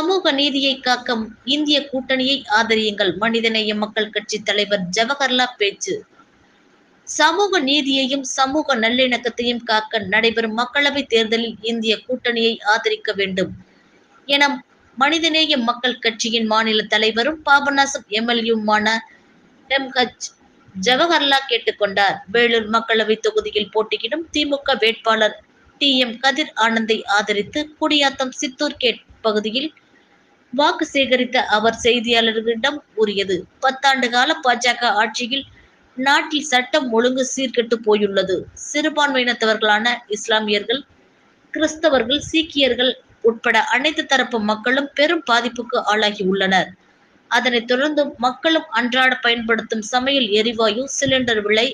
சமூக நீதியை காக்கும் இந்திய கூட்டணியை ஆதரியுங்கள். மனிதநேய மக்கள் கட்சி தலைவர் ஜவஹர்லால் பேச்சு. சமூக நீதியையும் சமூக நல்லிணக்கத்தையும் காக்க நடைபெறும் மக்களவை தேர்தலில் இந்திய கூட்டணியை ஆதரிக்க வேண்டும். என மனிதநேய மக்கள் கட்சியின் மாநில தலைவரும் பாபநாசம் எம்எல்ஏவுமான எம். ஹச். ஜவஹர்லால் கேட்டுக்கொண்டார் வேலூர் மக்களவை தொகுதியில் போட்டியிடும் திமுக வேட்பாளர் டி. எம். கதிர் ஆனந்தை ஆதரித்து குடியாத்தம் சித்தூர் கேட் பகுதியில் வாக்கு சேகரித்த அவர் செய்தியாளர்களிடம் கூறியது பத்தாண்டு கால பாஜக ஆட்சியில் நாட்டில் சட்டம் ஒழுங்கு சீர்கெட்டு போயுள்ளது. சிறுபான்மையினத்தவர்களான இஸ்லாமியர்கள் கிறிஸ்தவர்கள் சீக்கியர்கள் உட்பட அனைத்து தரப்பு மக்களும் பெரும் பாதிப்புக்கு ஆளாகி உள்ளனர். அதனைத் தொடர்ந்து மக்களும் அன்றாட பயன்படுத்தும் சமையல் எரிவாயு சிலிண்டர் விலை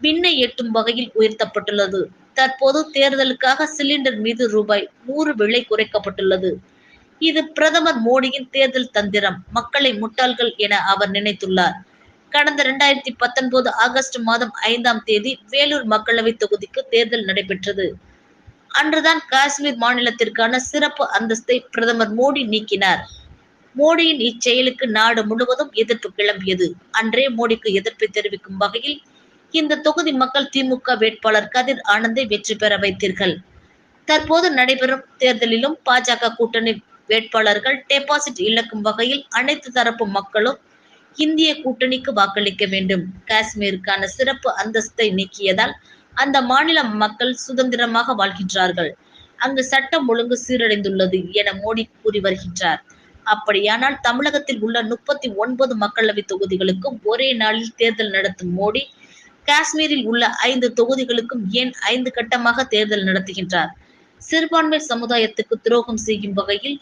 விண்ணை எட்டும் வகையில் உயர்த்தப்பட்டுள்ளது. தற்போது தேர்தலுக்காக சிலிண்டர் மீது ரூபாய் நூறு விலை குறைக்கப்பட்டுள்ளது. இது பிரதமர் மோடியின் தேர்தல் தந்திரம் மக்களை முட்டாள்கள் என அவர் நினைத்துள்ளார். கடந்த இரண்டாயிரத்தி பத்தொன்பது ஆகஸ்ட் மாதம் ஐந்தாம் தேதி வேலூர் மக்களவை தொகுதிக்கு தேர்தல் நடைபெற்றது. அன்றுதான் காஷ்மீர் மாநிலத்திற்கான சிறப்பு அந்தஸ்தை பிரதமர் மோடி நீக்கினார். மோடியின் இச்செயலுக்கு நாடு முழுவதும் எதிர்ப்பு கிளம்பியது. அன்றே மோடிக்கு எதிர்ப்பை தெரிவிக்கும் வகையில் இந்த தொகுதி மக்கள் திமுக வேட்பாளர் கதிர் ஆனந்தை வெற்றி பெற வைத்தீர்கள். தற்போது நடைபெறும் தேர்தலிலும் பாஜக கூட்டணி வேட்பாளர்கள் டெபாசிட் இழக்கும் வகையில் அனைத்து தரப்பு மக்களும் இந்திய கூட்டணிக்கு வாக்களிக்க வேண்டும். காஷ்மீருக்கான சிறப்பு அந்தஸ்தை நீக்கியதால் அந்த மாநில மக்கள் சுதந்திரமாக வாழ்கின்றார்கள். அங்கு சட்டம் ஒழுங்கு சீரடைந்துள்ளது என மோடி கூறி வருகின்றார். அப்படியானால் தமிழகத்தில் உள்ள முப்பத்தி ஒன்பது மக்களவை தொகுதிகளுக்கும் ஒரே நாளில் தேர்தல் நடத்தும் மோடி காஷ்மீரில் உள்ள ஐந்து தொகுதிகளுக்கும் ஏன் ஐந்து கட்டமாக தேர்தல் நடத்துகின்றார்? சிறுபான்மை சமுதாயத்துக்கு துரோகம் செய்யும் வகையில்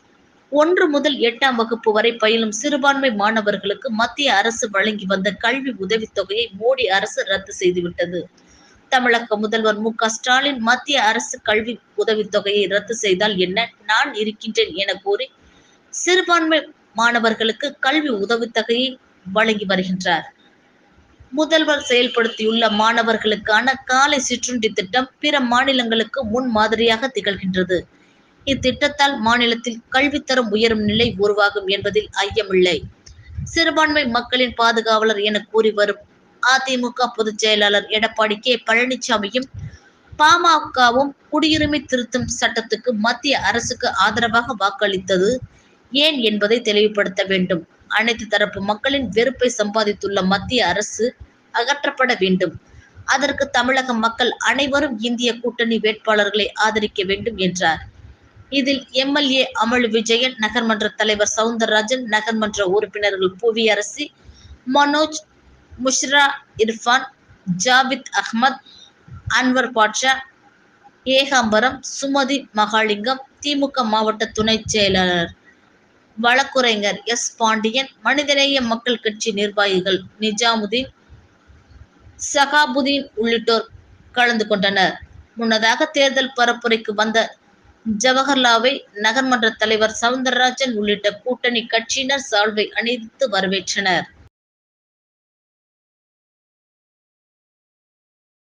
ஒன்று முதல் எட்டாம் வகுப்பு வரை பயிலும் சிறுபான்மை மாணவர்களுக்கு மத்திய அரசு வழங்கி வந்த கல்வி உதவித்தொகையை மோடி அரசு ரத்து செய்துவிட்டது. தமிழக முதல்வர் மு ஸ்டாலின் மத்திய அரசு கல்வி உதவித்தொகையை ரத்து செய்தால் என்ன? நான் இருக்கின்றேன் என கூறி சிறுபான்மை மாணவர்களுக்கு கல்வி உதவித்தொகையை வழங்கி வருகின்றார். முதல்வர் செயல்படுத்தியுள்ள மாணவர்களுக்கான காலை சிற்றுண்டி திட்டம் பிற மாநிலங்களுக்கு முன் மாதிரியாக திகழ்கின்றது. இத்திட்டத்தால் மாநிலத்தில் கல்வித்தரம் உயரும் நிலை உருவாகும் என்பதில் ஐயமில்லை. சிறுபான்மை மக்களின் பாதுகாவலர் என கூறி வரும் அதிமுக பொதுச் செயலாளர் எடப்பாடி கே பழனிசாமியும் பாமகவும் குடியுரிமை திருத்தும் சட்டத்துக்கு மத்திய அரசுக்கு ஆதரவாக வாக்களித்தது ஏன் என்பதை தெளிவுபடுத்த வேண்டும். அனைத்து தரப்பு மக்களின் வெறுப்பை சம்பாதித்துள்ள மத்திய அரசு அகற்றப்பட வேண்டும். அதற்கு தமிழக மக்கள் அனைவரும் இந்திய கூட்டணி வேட்பாளர்களை ஆதரிக்க வேண்டும் என்றார். இதில் எம்எல்ஏ அமளு விஜயன் நகர்மன்ற தலைவர் சவுந்தரராஜன் நகர்மன்ற உறுப்பினர்கள் புவியரசி மனோஜ் முஷ்ரா இர்ஃபான் ஜாவித் அஹ்மத் அன்வர் பாட்ஷா ஏகாம்பரம் சுமதி மகாலிங்கம் திமுக மாவட்ட துணை செயலாளர் வழக்குரைஞர் எஸ் பாண்டியன் மனிதநேய மக்கள் கட்சி நிர்வாகிகள் நிஜாமுதீன் சகாபுதீன் உள்ளிட்டோர் கலந்து கொண்டனர். முன்னதாக தேர்தல் பரப்புரைக்கு வந்த ஜவஹர்லாவை நகர்மன்ற தலைவர் சவுந்தரராஜன் உள்ளிட்ட கூட்டணி கட்சியினர் சால்வை அணிவித்து வரவேற்றனர்.